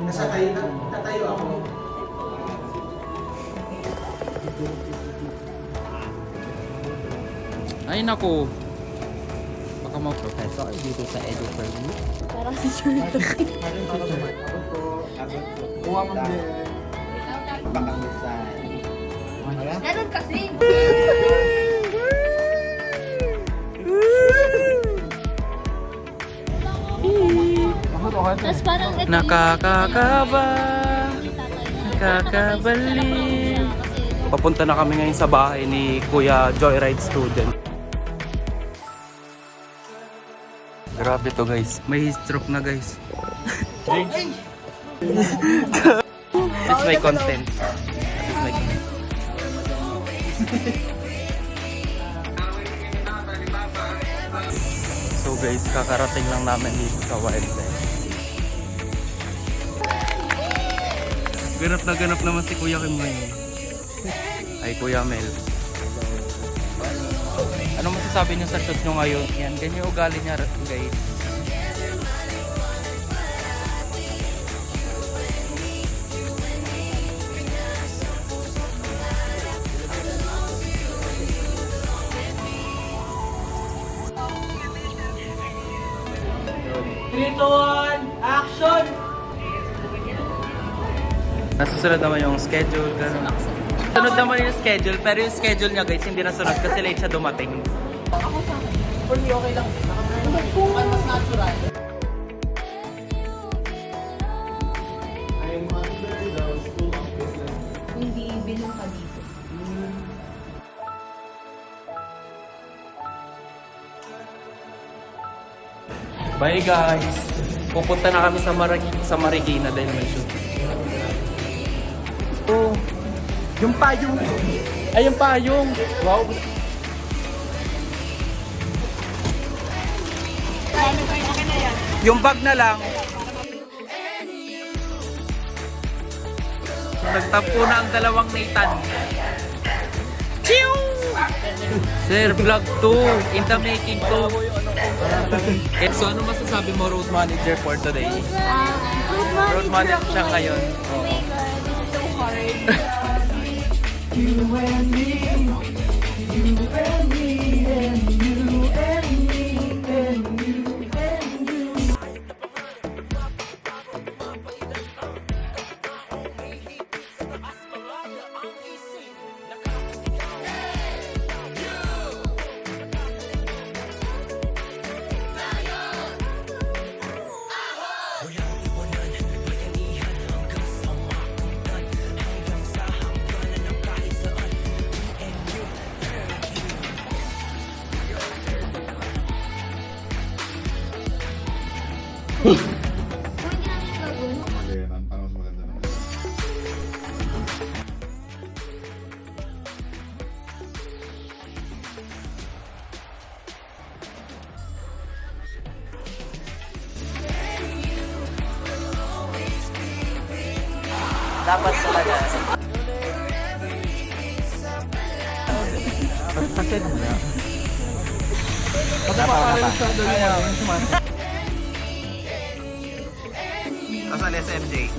Nasa tayo, tatayo ako. Ay nako. Baka ma-professor dito sa Eduperview. Parang si Sir. Kuha mo din. Ganun kasi. Tapos parang ito Nakakakaba. Nakakabalik. Papunta na kami ngayon sa bahay ni Kuya Joyride Student. Grabe to guys. May stroke na guys. This my content. This my content. So guys, kakarating lang namin dito sa wildlife. Ganap na ganap naman si Kuya Kim ngayon. Ay, Kuya Mel. Ano masasabi niyo sa shoot niyo ngayon? Yan, ganyan yung ugali niya, guys. Action! Nasusunod naman yung schedule, gano'n. Sunod naman yung schedule, pero yung schedule niya guys, hindi nasunod kasi late siya dumating. For me, okay lang. Ano mas natural. I'm under the school of. Hindi binong ka dito. Bye guys! Pupunta na kami sa, Marag sa Marikina dahil may shoot. Oh, Yung payong. ay yung payong! Wow! Yung bag na lang. Nagtampo na ang dalawang Nathan. Chiu! Sir, vlog 2. In the making 2. Eh, so ano masasabi mo road manager for today? Ah, Road manager siya ngayon. Oh you and me, you and so hard. Kung hindi namin gagawin, Ayan, ang parang mas maganda naman. Dapat talaga. Pasin niya. Asan SMJ?